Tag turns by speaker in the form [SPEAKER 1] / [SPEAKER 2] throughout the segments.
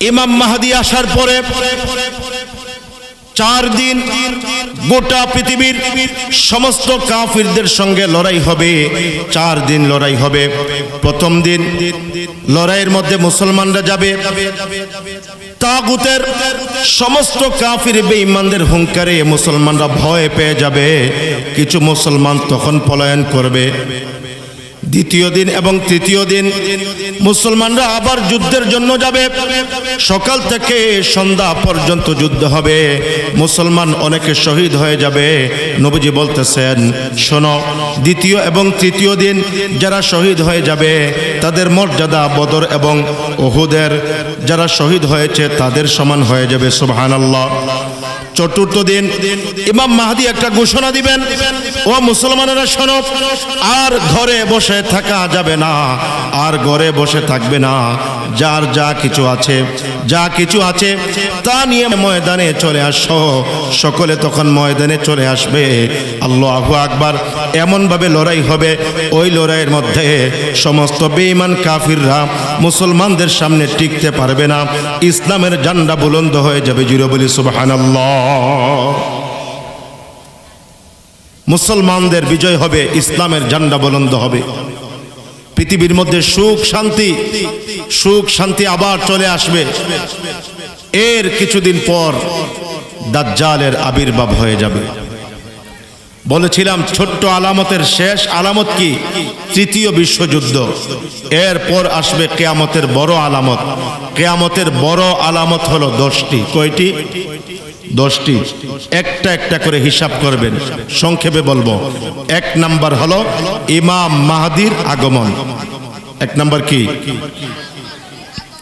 [SPEAKER 1] ইমাম মাহাদি আসার পরে চার দিন গোটা পৃথিবীর সমস্ত কাফিরদের সঙ্গে লড়াই হবে, চার দিন লড়াই হবে। প্রথম দিন লড়াইয়ের মধ্যে মুসলমানরা যাবে। তাগুতের সমস্ত কাফির বেঈমানদের হুঙ্কারে মুসলমানরা ভয় পেয়ে যাবে। কিছু মুসলমান তখন পলায়ন করবে। দ্বিতীয় দিন এবং তৃতীয় দিন মুসলমানরা আবার যুদ্ধের জন্য যাবে। সকাল থেকে সন্ধ্যা পর্যন্ত যুদ্ধ হবে। মুসলমান অনেকে শহীদ হয়ে যাবে। নবীজি বলতেছেন, শোনো, দ্বিতীয় এবং তৃতীয় দিন যারা শহীদ হয়ে যাবে, তাদের মর্যাদা বদর এবং ওহুদের যারা শহীদ হয়েছে তাদের সমান হয়ে যাবে, সুবহানাল্লাহ। চতুর্থ দিন ইমাম মাহাদি একটা ঘোষণা দিবেন, ও মুসলমানেরা শোনো, আর ঘরে বসে থাকা যাবে না, আর ঘরে বসে থাকবে না, যার যা কিছু আছে যা কিছু আছে তা নিয়ে ময়দানে চলে আসো। সকলে তখন ময়দানে চলে আসবে। আল্লাহ আকবার। এমনভাবে লড়াই হবে। ওই লড়াইয়ের মধ্যে সমস্ত বেঈমান কাফিররা মুসলমানদের সামনে টিকতে পারবে না। ইসলামের জান্ডা বুলন্দ হয়ে যাবে জিরো বলি সুবহানাল্লাহ। মুসলমানদের বিজয় হবে, ইসলামের ঝান্ডা বুলন্দ হবে। পৃথিবীর মধ্যে সুখ, শান্তি। সুখ, শান্তি আবার চলে আসবে। এর কিছুদিন পর দাজ্জালের আবির্ভাব হয়ে যাবে। বলেছিলাম, ছোট্ট আলামতের শেষ আলামত কি? তৃতীয় বিশ্বযুদ্ধ। এরপর আসবে কেয়ামতের বড় আলামত। কেয়ামতের বড় আলামত হলো দশটি। কয়টি? দশটি। একটা একটা করে হিসাব করবেন। সংক্ষেপে বলব। এক নাম্বার হলো ইমাম মাহাদির আগমন। এক নাম্বার কি?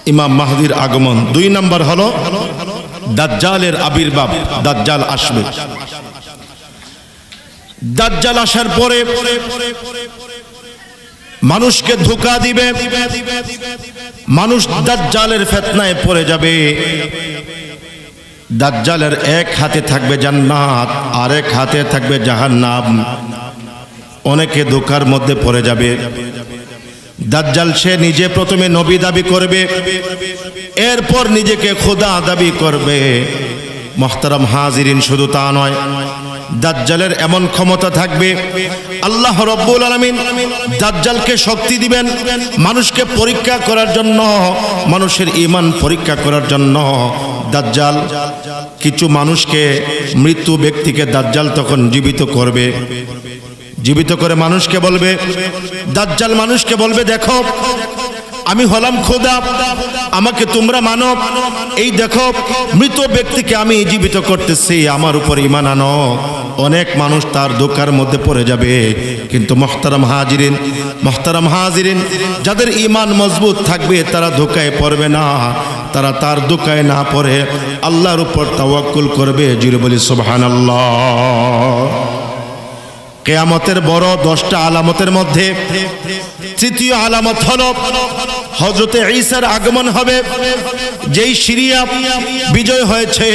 [SPEAKER 1] ইমাম মাহাদির আগমন। দুই নাম্বার হলো দাজ্জালের আবির্ভাব। দাজ্জাল আসবে। দাজ্জাল আসার পরে মানুষকে ধোকা দিবে। মানুষ দাজ্জালের ফেতনায় পড়ে যাবে। দাজ্জালের এক হাতে থাকবে জান্নাত, আরেক হাতে থাকবে জাহান্নাম। অনেকে ধোকার মধ্যে পড়ে যাবে। দাজ্জাল সে নিজে প্রথমে নবী দাবি করবে, এরপর নিজেকে খোদা দাবি করবে। মোহতারাম হাজিরিন শুধু তা নয়, দাজ্জালের এমন ক্ষমতা থাকবে, আল্লাহ রব্বুল আলমিন দাজ্জালকে শক্তি দিবেন, মানুষকে পরীক্ষা করার জন্য, মানুষের ইমান পরীক্ষা করার জন্য। দাজ্জাল, কিছু মানুষকে মৃত্যু ব্যক্তিকে দাজ্জাল তখন জীবিত করবে। জীবিত করে মানুষকে বলবে, দাজ্জাল মানুষকে বলবে, দেখো, আমি হলাম খোদা, আমাকে তোমরা মানো, এই দেখো, মৃত ব্যক্তিকে আমি জীবিত করতেছি, আমার উপর ইমান আনো। অনেক মানুষ তার ধোকার মধ্যে পড়ে যাবে, কিন্তু মহতারাম হাজিরিন মহতারাম হাজিরিন, যাদের ইমান মজবুত থাকবে, তারা ধোকায় পড়বে না। তারা তার দোকায় না পড়ে আল্লাহর উপর তাওয়াক্কুল করবে জুড়ে বলি সোবহান কেয়ামতের বড় দশটা আলামতের মধ্যে তৃতীয় আলামত হল হজরতে ঈসার আগমন হবে। যেই সিরিয়া বিজয় হয়েছে,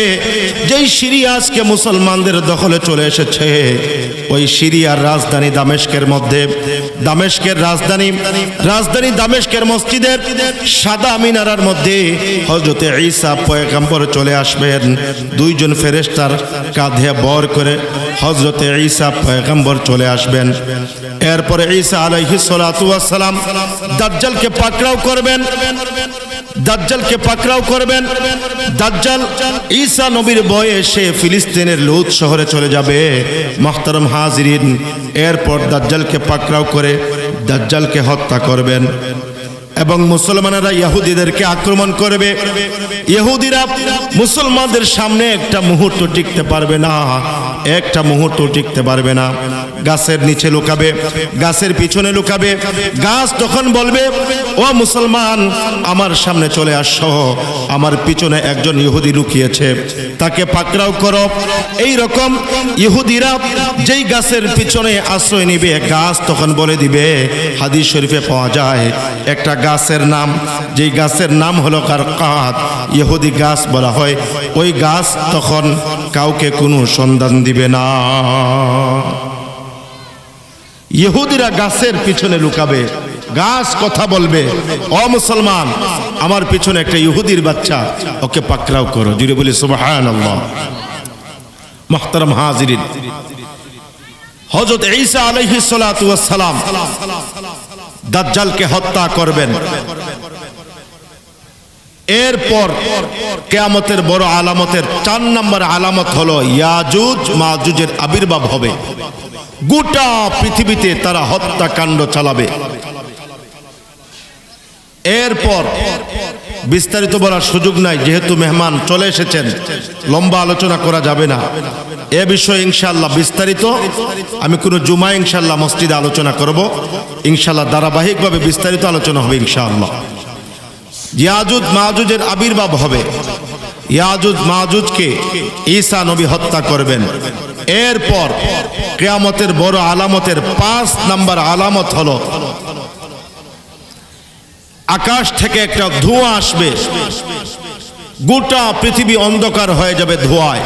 [SPEAKER 1] যেই সিরিয়া আজকে মুসলমানদের দখলে চলে এসেছে, ওই সিরিয়ার রাজধানী দামেশকের মধ্যে। দামেশকের রাজধানী রাজধানী দামেশকের মসজিদের সাদা মিনারার মধ্যে হজরতে ঈসা পয়গাম্বর চলে আসবেন। দুইজন ফেরেস্তার কাঁধে বর করে হজরতে ঈসা পয়গাম্বর চলে আসবেন। এরপরে ঈসা ওয়াস সালাম দাজ্জালকে পাকড়াও করবেন। দাজ্জালকে পাকড়াও করবেন। দাজ্জাল ঈসা নবীর বয়সে ফিলিস্তিনের লুত শহরে চলে যাবে। মাহতারম হাজিরিন, এরপর দাজ্জালকে পাকড়াও করে দাজ্জালকে হত্যা করবেন। এবং মুসলমানেরা ইহুদিদেরকে আক্রমণ করবে। ইহুদিরা মুসলমানদের সামনে একটা মুহূর্ত টিকতে পারবে না। একটা মুহূর্ত টিকতে পারবে না। গাছের নিচে লুকাবে, গাছের পিছনে লুকাবে। গাছ তখন বলবে, ও মুসলমান, আমার সামনে চলে আসো। আমার পিছনে একজন ইহুদি লুকিয়েছে। তাকে পাকড়াও করো। এই রকম ইহুদিরা যেই গাছের পিছনে আশ্রয় নিবে, গাছ তখন বলে দিবে, হাদিস শরীফে পাওয়া যায়, একটা গাছের নাম, যেই গাছের নাম হলো কার কাত ইহুদি গাছ বলা হয়, ওই গাছ তখন কাউকে কোনো সন্ধান দিবে না। ইহুদিরা গাছের পিছনে লুকাবে, গাছ কথা বলবে অ মুসলমান, আমার পিছনে একটা ইহুদির বাচ্চা, ওকে পাকড়াও করো। জুড়ে বলি সুবাহান মোহতারাম হাজিরিন। হজরত ঈসা সালাম দাজ্জালকে হত্যা করবেন। এরপর কেয়ামতের বড় আলামতের চার নম্বর আলামত হলো ইয়াজুজ, মাজুজের আবির্ভাব হবে। গোটা পৃথিবীতে তারা হত্যাকাণ্ড চালাবে। এরপর বিস্তারিত বলার সুযোগ নাই, যেহেতু মেহমান চলে এসেছেন, লম্বা আলোচনা করা যাবে না। এ বিষয়ে ইনশাল্লাহ বিস্তারিত, আমি কোনো জুমা ইনশাল্লাহ মসজিদে আলোচনা করব। ইনশাল্লাহ ধারাবাহিকভাবে বিস্তারিত আলোচনা হবে ইনশাআল্লাহ। ইয়াজুদ মাহুজের আবির্ভাব হবে। ইয়াজুদ মাহুজকে ঈসা নবী হত্যা করবেন। এরপর কেয়ামতের বড় আলামতের পাঁচ নাম্বার আলামত হলো আকাশ থেকে একটা ধোঁয়া আসবে। গোটা পৃথিবী অন্ধকার হয়ে যাবে ধোঁয়ায়।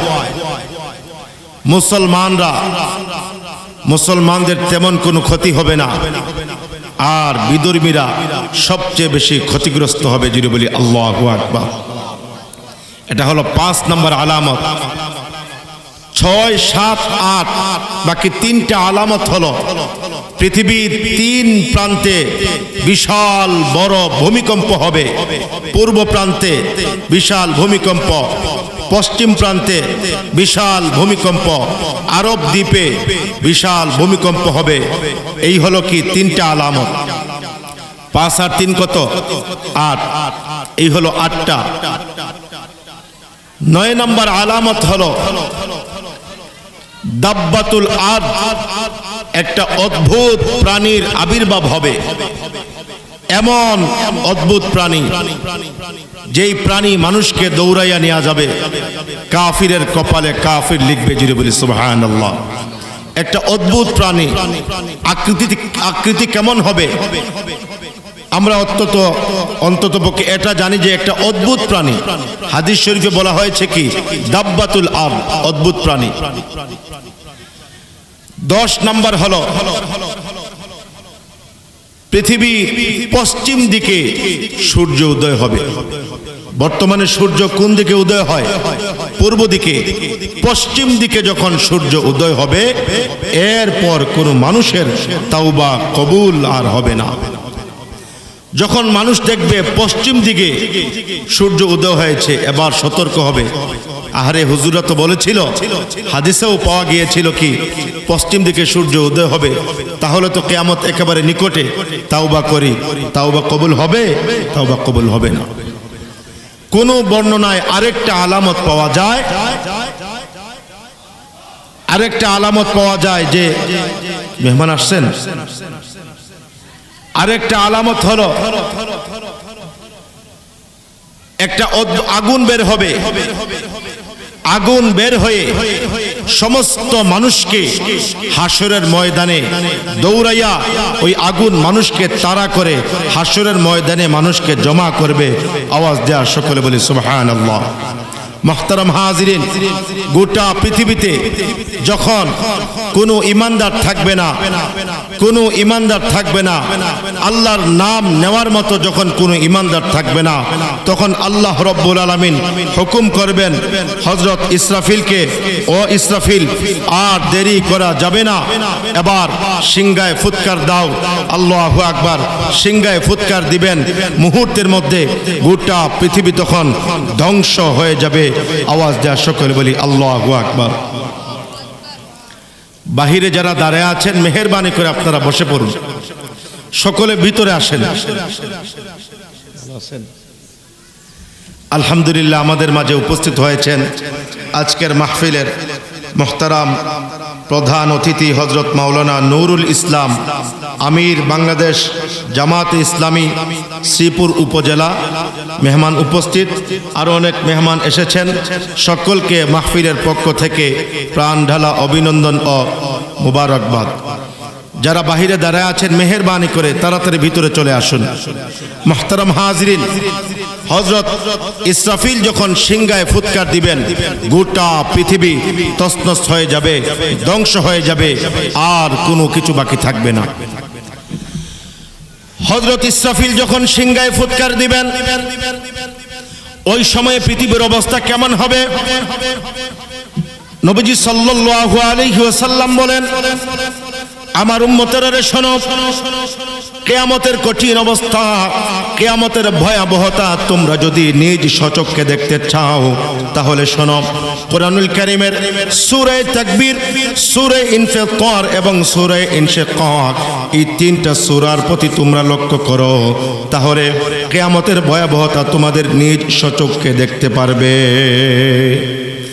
[SPEAKER 1] মুসলমানরা, মুসলমানদের তেমন কোনো ক্ষতি হবে না। আর বিদর্মীরা সবচেয়ে বেশি ক্ষতিগ্রস্ত হবে যদি বলি আল্লাহ আকবার। এটা হলো পাঁচ নম্বর আলামত। ছয়, সাত, আট, বাকি তিনটা আলামত হলো পৃথিবীর তিন প্রান্তে বিশাল বড় ভূমিকম্প হবে। পূর্ব প্রান্তে বিশাল ভূমিকম্প, পশ্চিম প্রান্তে বিশাল ভূমিকম্প, আরব দ্বীপে বিশাল ভূমিকম্প হবে। এই হলো কি তিনটা আলামত? পাঁচ আর তিন কত? আট। এই হলো আটটা। নয় নম্বর আলামত হলো, দাব্বাতুল আদ একটা অদ্ভুত প্রাণীর আবির্ভাব হবে। এমন অদ্ভুত প্রাণী, যেই প্রাণী মানুষকে দৌড়াইয়া নেওয়া যাবে। কাফিরের কপালে কাফির লিখবে জিরে বলি একটা অদ্ভুত প্রাণী, আকৃতি আকৃতি কেমন হবে? আমরা অত্যন্ত অন্তত পক্ষে এটা জানি যে একটা অদ্ভুত প্রাণী। হাদিস শরীফে বলা হয়েছে কি? দাব্বাতুল আব, অদ্ভুত প্রাণী। দশ নম্বর হলো, পৃথিবী পশ্চিম দিকে সূর্য উদয় হবে। বর্তমানে সূর্য কোন দিকে উদয় হয়? পূর্ব দিকে। পশ্চিম দিকে যখন সূর্য উদয় হবে, এরপর কোন মানুষের তাওবা কবুল আর হবে না। যখন মানুষ দেখবে পশ্চিম দিকে সূর্য উদয় হয়েছে, এবার সতর্ক হবে। আহারে হুজুরা তো বলেছিল, হাদিসেও পাওয়া গিয়েছিল কি, পশ্চিম দিকে সূর্য উদয় হবে, তাহলে তো কেয়ামত একেবারে নিকটে, তাওবা করি, তাওবা কবুল হবে, তাওবা কবুল হবে না। কোন বর্ণনায় আরেকটা আলামত পাওয়া যায়, আরেকটা আলামত পাওয়া যায় যে মেহমান আসছেন, আরেকটা আলামত হলো একটা আগুন বের হবে। আগুন বের হয়ে সমস্ত মানুষকে হাসরের ময়দানে দৌড়াইয়া ওই আগুন মানুষকে তাড়া করে হাসরের ময়দানে মানুষকে জমা করবে। আওয়াজ দেওয়া সকলে বলি সুবহান আল্লাহ হাজিরিন, গোটা পৃথিবীতে যখন কোনো ইমানদার থাকবে না কোনো ইমানদার থাকবে না। আল্লাহর নাম নেওয়ার মতো যখন কোনো ইমানদার থাকবে না, তখন আল্লাহ রব্বুল আলমিন হুকুম করবেন হজরত ইসরাফিলকে, ও ইসরাফিল, আর দেরি করা যাবে না। এবার সিংগায় ফুৎকার দাও। আল্লাহ আকবার সিংগায় ফুৎকার দিবেন। মুহূর্তের মধ্যে গোটা পৃথিবী তখন ধ্বংস হয়ে যাবে। আওয়াজ দেওয়া সকলে বলি, আল্লাহ আকবার। বাহিরে যারা দাঁড়ায় আছেন, মেহরবানি করে আপনারা বসে পড়ুন। সকলে ভিতরে আসেন। আলহামদুলিল্লাহ আমাদের মাঝে উপস্থিত হয়েছেন আজকের মাহফিলের মোহতারাম প্রধান অতিথি হজরত মাওলানা নুরুল ইসলাম। আমির বাংলাদেশ জামাত ইসলামী, শ্রীপুর উপজেলা। মেহমান উপস্থিত। আরও অনেক মেহমান এসেছেন। সকলকে মাহফিলের পক্ষ থেকে প্রাণ ঢালা অভিনন্দন ও মুবারকবাদ। যারা বাহিরে দাঁড়ায় আছেন, মেহরবানি করে তাড়াতাড়ি ভিতরে চলে আসুন। মোহতারাম হাজরিন হজরত ইসরাফিল যখন সিংগায় ফুৎকার দিবেন, গোটা পৃথিবী তসনস হয়ে যাবে, ধ্বংস হয়ে যাবে, আর কোনো কিছু বাকি থাকবে না। হজরত ইসরাফিল যখন সিংগায় ফুৎকার দিবেন, ওই সময়ে পৃথিবীর অবস্থা কেমন হবে? নবীজি সাল্লাল্লাহু আলাইহি ওয়াসাল্লাম বলেন আমার উম্মতের রে শোনো। কেয়ামতের কঠিন অবস্থা, কেয়ামতের ভয়াবহতা তোমরা যদি নিজ সচককে দেখতে চাও, তাহলে শোনো, কোরআনুল কারিমের সূরা তাকবীর, সূরা ইনফিতার এবং সূরা ইনশিকাক, এই তিনটা সূরার প্রতি তোমরা লক্ষ্য করো, তাহলে কেয়ামতের ভয়াবহতা তোমাদের নিজ সচককে দেখতে পারবে।